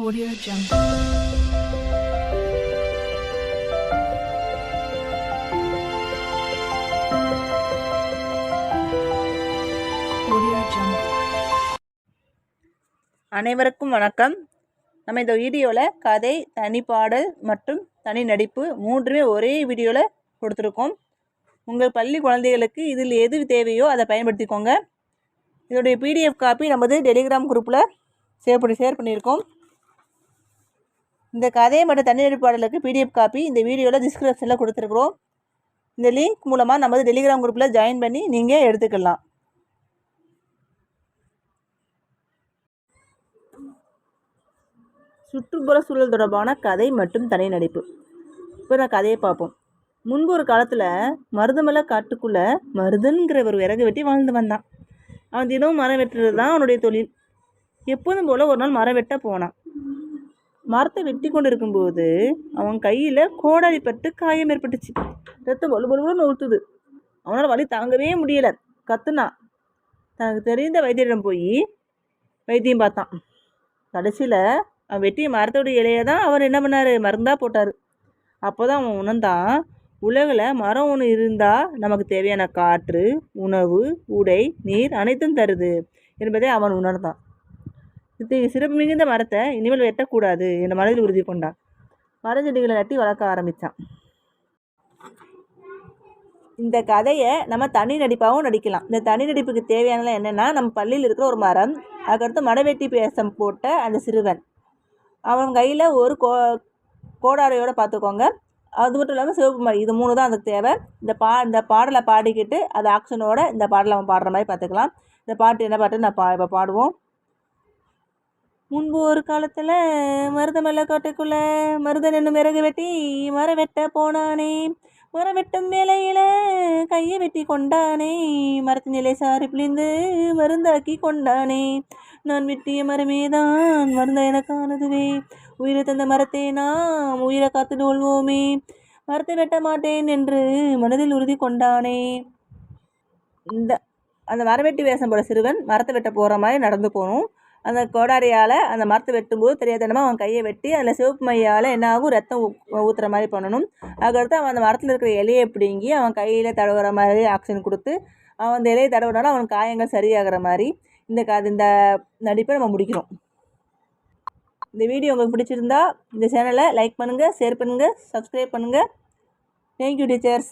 Audio Jungle. அனைவருக்கும் வணக்கம். நம்ம இந்த வீடியோவில் கதை தனி பாடல் மற்றும் தனி நடிப்பு மூன்றுமே ஒரே வீடியோவில் கொடுத்துருக்கோம். உங்கள் பள்ளி குழந்தைகளுக்கு இதில் எது தேவையோ அதை பயன்படுத்திக்கோங்க. இதோடைய பிடிஎஃப் காப்பி நமது டெலிகிராம் குரூப்பில் சேவ் பண்ணி ஷேர் பண்ணியிருக்கோம். இந்த கதை மற்றும் தண்ணீர் பாடலுக்கு பிடிஎஃப் காப்பி இந்த வீடியோவில் டிஸ்கிரிப்ஷனில் கொடுத்துருக்குறோம். இந்த லிங்க் மூலமாக நமது டெலிகிராம் குரூப்பில் ஜாயின் பண்ணி நீங்கள் எடுத்துக்கலாம். சுற்றுப்புற சூழல் தொடர்பான கதை மற்றும் தனி நடிப்பு. இப்போ நான் கதையை பார்ப்போம். முன்பு ஒரு காலத்தில் மருதமலை காட்டுக்குள்ளே மருதன்கிற ஒரு விறகு வெட்டி வாழ்ந்து வந்தான். அவன் தினமும் மரம் வெட்டுறது தான் அவனுடைய தொழில். எப்போதும் போல் ஒரு நாள் மரம் வெட்ட போனான். மரத்தை வெட்டி கொண்டு இருக்கும்போது அவன் கையில் கோடாரி பட்டு காயம் ஏற்பட்டுச்சு. ரத்தம் பொழு பொழுன்னு ஊற்றுது அவனால் வலி தாங்கவே முடியலை. கத்துனா. தனக்கு தெரிந்த வைத்தியரிடம் போய் வைத்தியம் பார்த்தான். கடைசியில் அவன் வெட்டி மரத்தோட இலையை தான் அவர் என்ன பண்ணார்? மருந்தாக போட்டார். அப்போ தான் அவன் உணர்ந்தான் உலகில் மரம் ஒன்று இருந்தால் நமக்கு தேவையான காற்று உணவு உடை நீர் அனைத்தும் தருது என்பதை அவன் உணர்ந்தான். சிறப்பு மிகுந்த மரத்தை இனிமேல் வெட்டக்கூடாது என்ற மனதில் உறுதி கொண்டான் மரஞ்செடிகளை நட்டி வளர்க்க ஆரம்பித்தான் இந்த கதையை நம்ம தனி நடிப்பாகவும் நடிக்கலாம். இந்த தனி நடிப்புக்கு தேவையானலாம் என்னென்னா நம்ம பள்ளியில் இருக்கிற ஒரு மரம் அதுக்கடுத்து மடவெட்டி பேசம் போட்ட அந்த சிறுவன். அவன் கையில் ஒரு கோ கோடாரையோடு பார்த்துக்கோங்க. அது மட்டும் இல்லாமல் சிவப்பு மணி இது மூணு தான் அதுக்கு தேவை. இந்த பா இந்த பாடலை பாடிக்கிட்டு அது ஆக்ஷனோட இந்த பாடலை அவன் பாடுற மாதிரி பார்த்துக்கலாம். இந்த பாட்டு என்ன பாட்டு நான் பா இப்போ பாடுவோம். முன்பு ஒரு காலத்தில் மருதமலை காட்டுக்குள்ளே மருதன் என்னும் விறகு வெட்டி மரம் வெட்ட போனானே. மரம் வெட்டும் வேலையில கையை வெட்டி கொண்டானே. மரத்தின் இலை சாரி பிழிந்து மருந்தாக்கி கொண்டானே. நான் வெட்டிய மரமே தான் மருந்த எனக்கானதுவே உயிரை தந்த மரத்தை நாம் உயிரை காத்து கொள்வோமே. மரத்தை வெட்ட மாட்டேன் என்று மனதில் உறுதி கொண்டானே. இந்த அந்த மரவெட்டி வேஷம் போட சிறுவன் மரத்தை வெட்ட போகிற மாதிரி நடந்து போகணும் அந்த கோடாரியால் அந்த மரத்தை வெட்டும்போது தெரியாதனமாக அவன் கையை வெட்டி அதில் சிவப்பு மையால் என்ன ஆகும்? ரத்தம் ஊற்றுற மாதிரி பண்ணணும். அதுக்கடுத்து அவன் அந்த மரத்தில் இருக்கிற இலையை பிடுங்கி அவன் கையில் தடவுற மாதிரி ஆக்சிஜன் கொடுத்து அவன் அந்த இலையை தடவுனாலும் அவன் காயங்கள் சரியாகிற மாதிரி இந்த க இந்த நடிப்பை நம்ம முடிக்கிறோம். இந்த வீடியோ உங்களுக்கு பிடிச்சிருந்தா இந்த சேனலை லைக் பண்ணுங்கள் ஷேர் பண்ணுங்கள் சப்ஸ்கிரைப் பண்ணுங்கள் தேங்க்யூ டீச்சர்ஸ்